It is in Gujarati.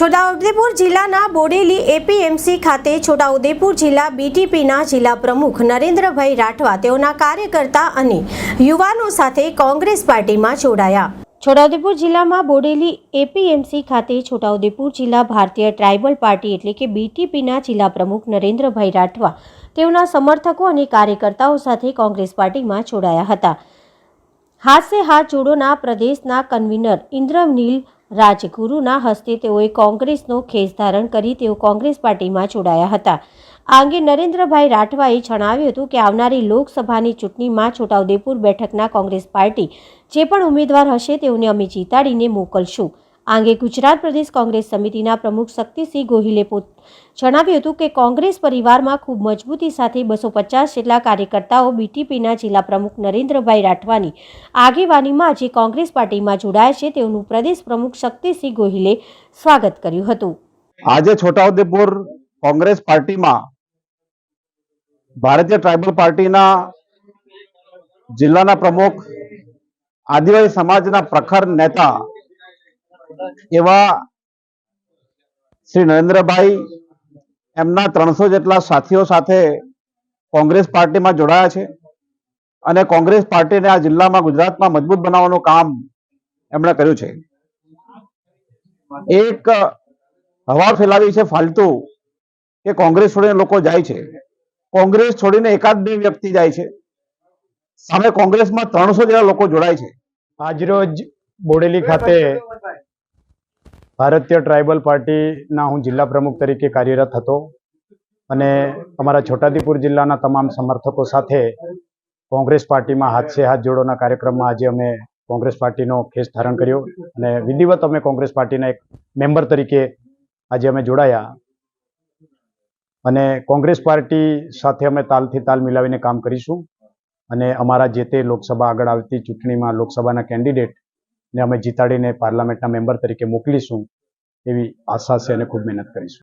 છોટાઉદેપુર જિલ્લાના બોડેલી એપીએમસી ખાતે છોટાઉદેપુર જિલ્લા બીટીપીના જિલ્લા પ્રમુખ નરેન્દ્રભાઈ રાઠવા તેઓના કાર્યકર્તા અને યુવાનો સાથે કોંગ્રેસ પાર્ટીમાં જોડાયા. છોટાઉદેપુર જિલ્લામાં બોડેલી એપીએમસી ખાતે છોટાઉદેપુર જિલ્લા ભારતીય ટ્રાઇબલ પાર્ટી એટલે કે બીટીપીના જિલ્લા પ્રમુખ નરેન્દ્રભાઈ રાઠવા તેઓના સમર્થકો અને કાર્યકર્તાઓ સાથે કોંગ્રેસ પાર્ટીમાં જોડાયા હતા. હાથે હાથ જોડોના પ્રદેશના કન્વીનર ઇન્દ્રનીલ રાજગુરુના હસ્તે તેઓએ કોંગ્રેસનો ખેસ ધારણ કરી તેઓ કોંગ્રેસ પાર્ટીમાં જોડાયા હતા. આ અંગે નરેન્દ્રભાઈ રાઠવાએ જણાવ્યું હતું કે આવનારી લોકસભાની ચૂંટણીમાં છોટાઉદેપુર બેઠકના કોંગ્રેસ પાર્ટી જે પણ ઉમેદવાર હશે તેઓને અમે જીતાડીને મોકલશું. આ અંગે ગુજરાત પ્રદેશ કોંગ્રેસ સમિતિના પ્રમુખ શક્તિસિંહ ગોહિલે પોત, જણાવ્યું હતું કે કોંગ્રેસ પરિવારમાં ખૂબ મજબૂતી સાથે બસો પચાસ જેટલા કાર્યકર્તાઓ બીટીપીના જિલ્લા પ્રમુખ નરેન્દ્રભાઈ રાઠવાની આગેવાનીમાં આજે કોંગ્રેસ પાર્ટીમાં જોડાયા છે. તેઓનું પ્રદેશ પ્રમુખ શક્તિસિંહ ગોહિલે સ્વાગત કર્યું હતું. આજે છોટાઉદેપુર કોંગ્રેસ પાર્ટીમાં ભારતીય ટ્રાઇબલ પાર્ટીના જિલ્લાના પ્રમુખ, આદિવાસી સમાજના પ્રખર નેતા એવા શ્રી નરેન્દ્રભાઈ એમના ત્રણસો જેટલા સાથીઓ સાથે કોંગ્રેસ પાર્ટીમાં જોડાયા છે અને કોંગ્રેસ પાર્ટીને આ જિલ્લામાં ગુજરાતમાં મજબૂત બનાવવાનું કામ એમણે કર્યું છે. એક હવા ફેલાવી છે ફાલતુ કે કોંગ્રેસ છોડીને લોકો જાય છે. કોંગ્રેસ છોડીને એકાદ બે વ્યક્તિ જાય છે. સામે કોંગ્રેસમાં ત્રણસો જેટલા લોકો જોડાય છે. આજરોજ બોડેલી ખાતે ભારતીય ટ્રાઇબલ પાર્ટીના હું જિલ્લા પ્રમુખ તરીકે કાર્યરત હતો અને અમારા છોટાદીપુર જિલ્લાના તમામ સમર્થકો સાથે કોંગ્રેસ પાર્ટીમાં હાથસે હાથ જોડોના કાર્યક્રમમાં આજે અમે કોંગ્રેસ પાર્ટીનો ખેસ ધારણ કર્યો અને વિધિવત અમે કોંગ્રેસ પાર્ટીના એક મેમ્બર તરીકે આજે અમે જોડાયા. અને કોંગ્રેસ પાર્ટી સાથે અમે તાલથી તાલ મિલાવીને કામ કરીશું અને અમારા જે તે લોકસભા આગળ આવતી ચૂંટણીમાં લોકસભાના કેન્ડિડેટ ને અમે જીતાડીને પાર્લામેન્ટના મેમ્બર તરીકે મોકલીશું. એવી આશા છે અને ખૂબ મહેનત કરીશું.